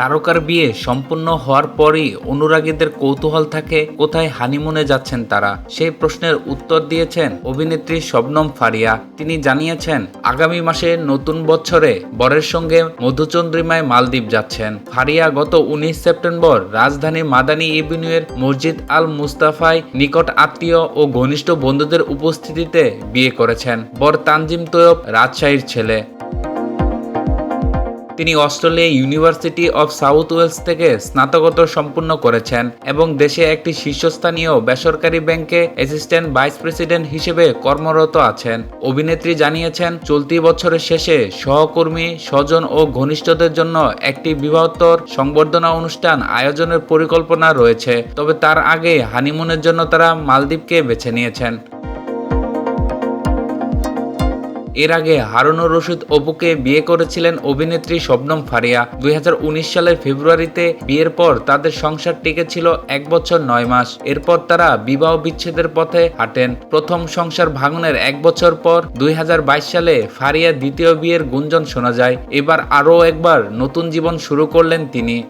তারকার বিয়ে সম্পূর্ণ হওয়ার পরই অনুরাগীদের কৌতূহল থাকে, কোথায় হানিমুনে যাচ্ছেন তারা? সেই প্রশ্নের উত্তর দিয়েছেন অভিনেত্রী শবনম ফারিয়া। তিনি জানিয়েছেন, আগামী মাসে নতুন বছরে বরের সঙ্গে মধুচন্দ্রিমায় মালদ্বীপ যাচ্ছেন। ফারিয়া গত উনিশ সেপ্টেম্বর রাজধানী মাদানী ইভিনিউয়ের মসজিদ আল মুস্তাফায় নিকট আত্মীয় ও ঘনিষ্ঠ বন্ধুদের উপস্থিতিতে বিয়ে করেছেন। বর তানজিম তৈয়ব রাজশাহীর ছেলে। তিনি Australia university of south Wales থেকে স্নাতকোত্তর সম্পূর্ণ করেছেন এবং দেশে একটি শীর্ষস্থানীয় বেসরকারি ব্যাংকে অ্যাসিস্ট্যান্ট ভাইস প্রেসিডেন্ট হিসেবে কর্মরত আছেন। অভিনেত্রী জানিয়েছেন, চলতি বছরের শেষে সহকর্মী, স্বজন ও ঘনিষ্ঠদের জন্য একটি বিবাহোত্তর সংবর্ধনা অনুষ্ঠান আয়োজনের পরিকল্পনা রয়েছে। তবে তার আগে হানিমুনের জন্য তারা মালদ্বীপকে বেছে নিয়েছেন। এর আগে হারুনুর রশিদ অপুকে বিয়ে করেছিলেন অভিনেত্রী শবনম ফারিয়া। দুই হাজার উনিশ সালের ফেব্রুয়ারিতে বিয়ের পর তাদের সংসার টিকেছিল এক বছর নয় মাস। এরপর তারা বিবাহ বিচ্ছেদের পথে হাঁটেন। প্রথম সংসার ভাঙনের এক বছর পর দুই হাজার বাইশ সালে ফারিয়া দ্বিতীয় বিয়ের গুঞ্জন শোনা যায়। এবার আরও একবার নতুন জীবন শুরু করলেন তিনি।